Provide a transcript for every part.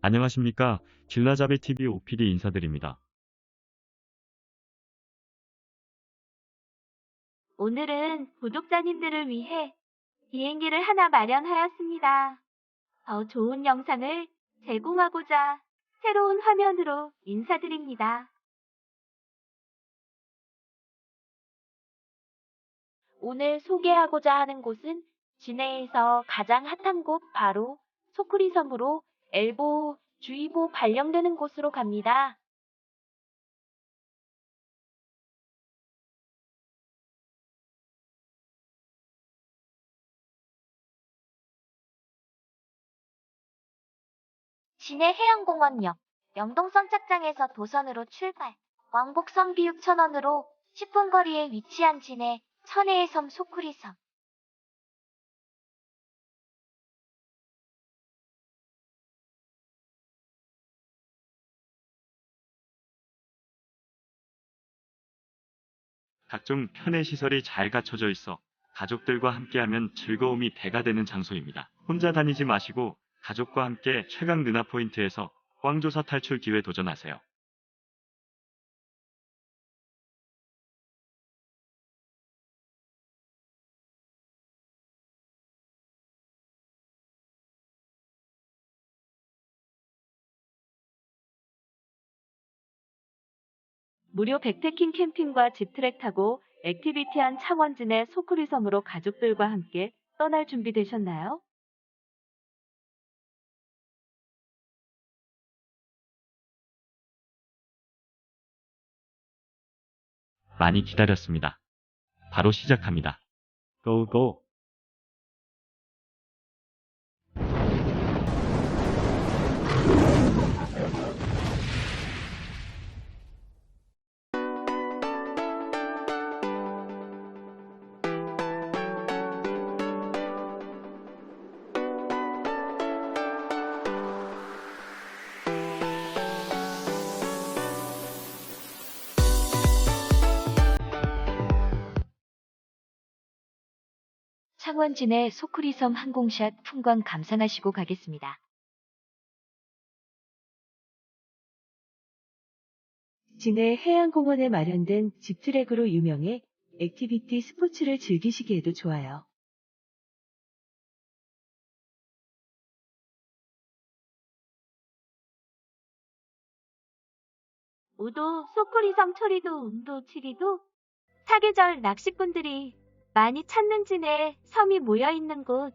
안녕하십니까. 길라잡이TV OPD 인사드립니다. 오늘은 구독자님들을 위해 비행기를 하나 마련하였습니다. 더 좋은 영상을 제공하고자 새로운 화면으로 인사드립니다. 오늘 소개하고자 하는 곳은 진해에서 가장 핫한 곳 바로 소쿠리 섬으로 엘보 주의보 발령되는 곳으로 갑니다. 진해 해양공원역 영동선 착장에서 도선으로 출발. 왕복선 비 6,000원으로 10분 거리에 위치한 진해 천혜의 섬 소쿠리섬. 각종 편의 시설이 잘 갖춰져 있어 가족들과 함께하면 즐거움이 배가 되는 장소입니다. 혼자 다니지 마시고 가족과 함께 최강 누나 포인트에서 꽝조사 탈출 기회 도전하세요. 무료 백패킹 캠핑과 집트랙 타고 액티비티한 창원진의 소쿠리 섬으로 가족들과 함께 떠날 준비 되셨나요? 많이 기다렸습니다. 바로 시작합니다. 고고! 창원진의 소쿠리섬 항공샷 풍광 감상하시고 가겠습니다. 진해 해양공원에 마련된 집트랙으로 유명해 액티비티 스포츠를 즐기시기에도 좋아요. 우도, 소쿠리섬 초리도, 운도, 치리도 사계절 낚시꾼들이 많이 찾는 진해 섬이 모여 있는 곳.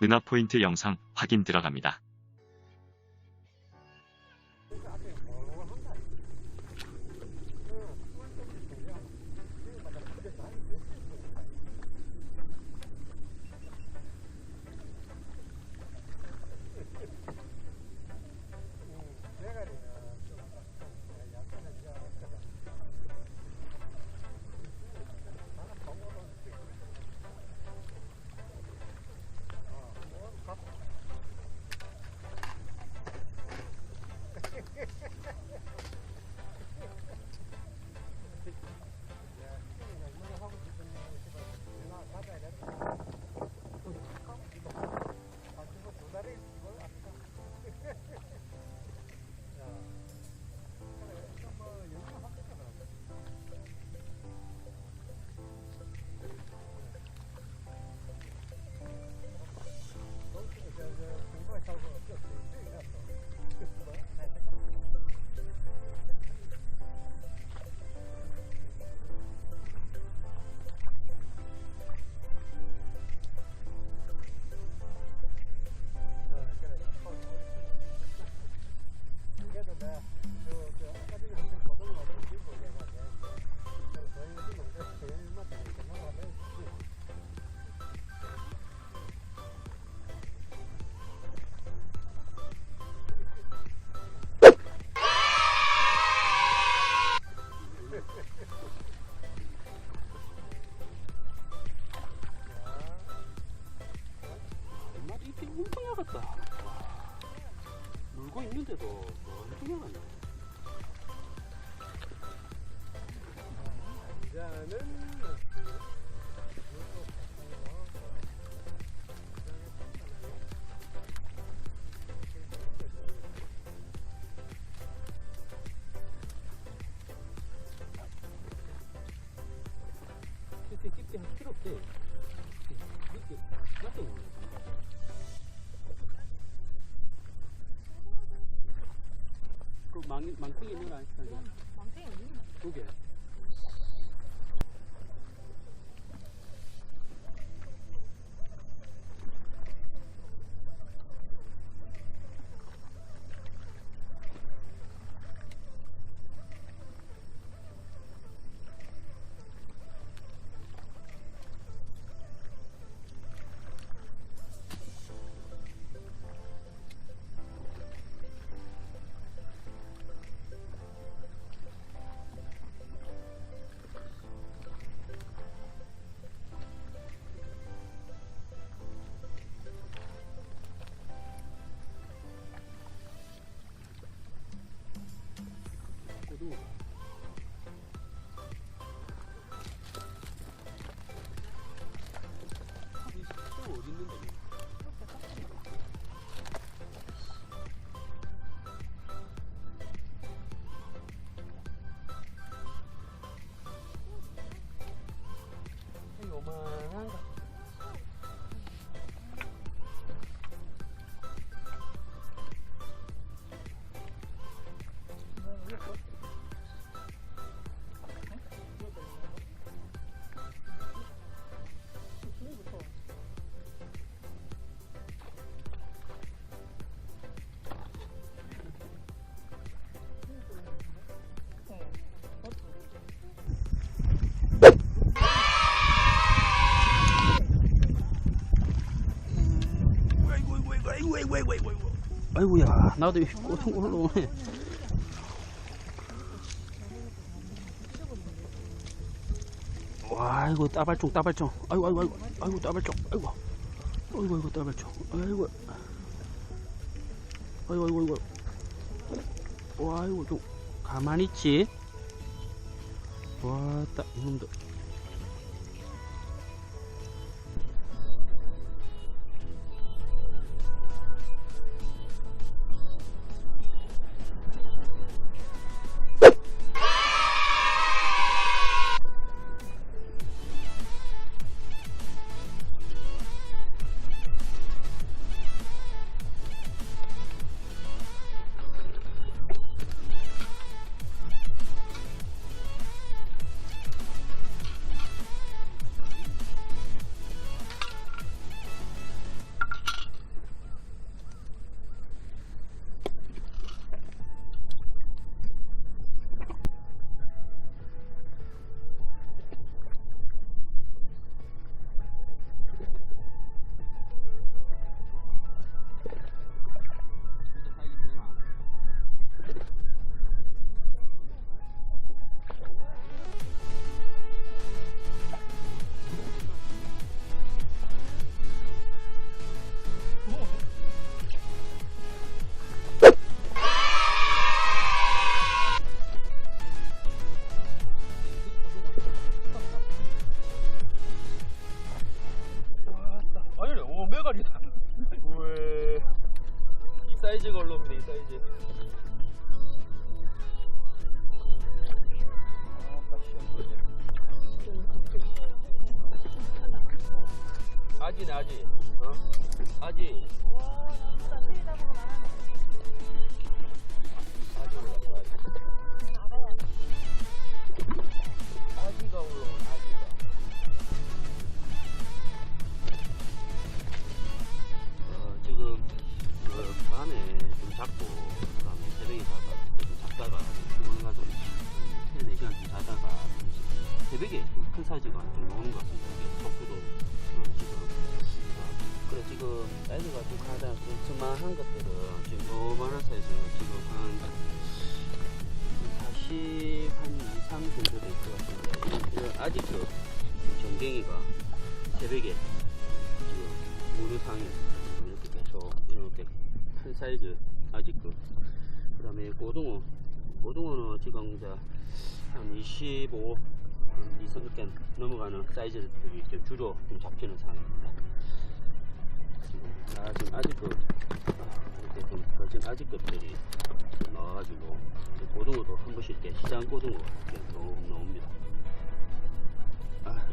누나 포인트 영상 확인 들어갑니다. cover up. 말고 뭔 구경하냐 이자는 이렇게 깊게 할 필요 없지 이렇게 낮게 올라가 망, 망탱이 있는 거 아니야? 망탱이 두 개. 있어도 또 어디 있는데 이거 어마한가 아이고야. 나도 꼬통 올라오네 와 이거 따발총 따발총. 아이고 아이고 아이고 아이고 따발총. 아이고. 아이고 아이고 따발총. 아이고. 아이고 아이고 아이고. 와 이거 좀 가만히 있지. 와따 이놈들 어? 올라온 아기가. 어, 그 밤에 좀 잡고 그다음에 새벽에 자다가 좀 잡다가 피곤해 가지고 한 3, 4시간 좀 자다가 새벽에 좀큰 사이즈가 좀 나오는 것 같습니다. 사이즈가 좀 가장 좀 스마한 것들은 지금 요만한 사이즈 지금 한 40, 한 2, 3 정도 될 것 같습니다. 이거 아직 그 전갱이가 새벽에 지금 무료상에 이렇게 계속 이렇게 큰 사이즈 아직 그 그다음에 고등어 고등어는 지금 이제 한 25, 한 2, 3개 넘어가는 사이즈들이 이렇게 주로 좀 잡히는 상황입니다. 지금 아, 지금 아직 그 아, 이렇게 좀 거진 아직 것들이 나와가지고 고등어도 한 번씩 이렇게 시장 고등어가 이렇게 나오, 나옵니다. 아,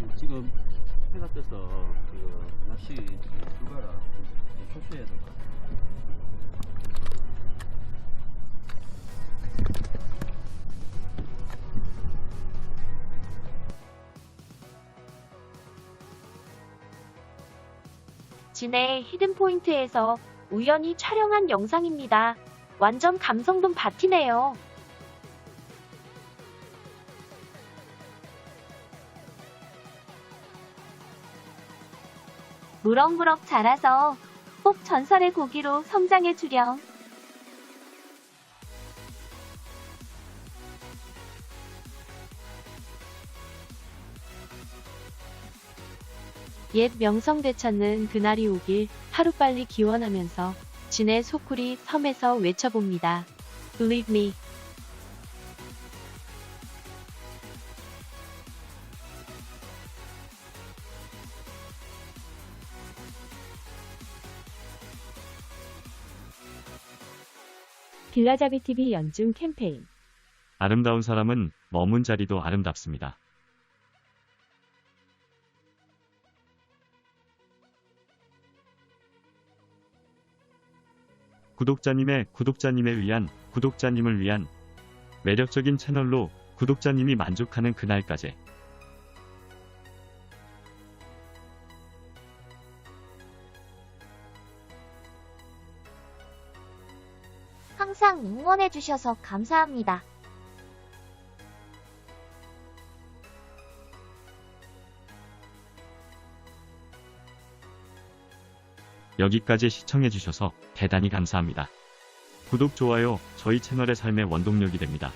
음, 지금 해가 떠서 그 낚시 출발을 초수해야 될 것 같아요. 진해의 히든포인트에서 우연히 촬영한 영상입니다. 완전 감성돔 바티네요. 무럭무럭 자라서 꼭 전설의 고기로 성장해 주렴. 옛 명성 되찾는 그날이 오길 하루빨리 기원하면서 진해 소쿠리 섬에서 외쳐봅니다. Believe me. 빌라자비TV 연중 캠페인 아름다운 사람은 머문 자리도 아름답습니다. 구독자님의 구독자님을 위한 구독자님을 위한 매력적인 채널로 구독자님이 만족하는 그날까지 항상 응원해주셔서 감사합니다. 여기까지 시청해주셔서 대단히 감사합니다. 구독, 좋아요, 저희 채널의 삶의 원동력이 됩니다.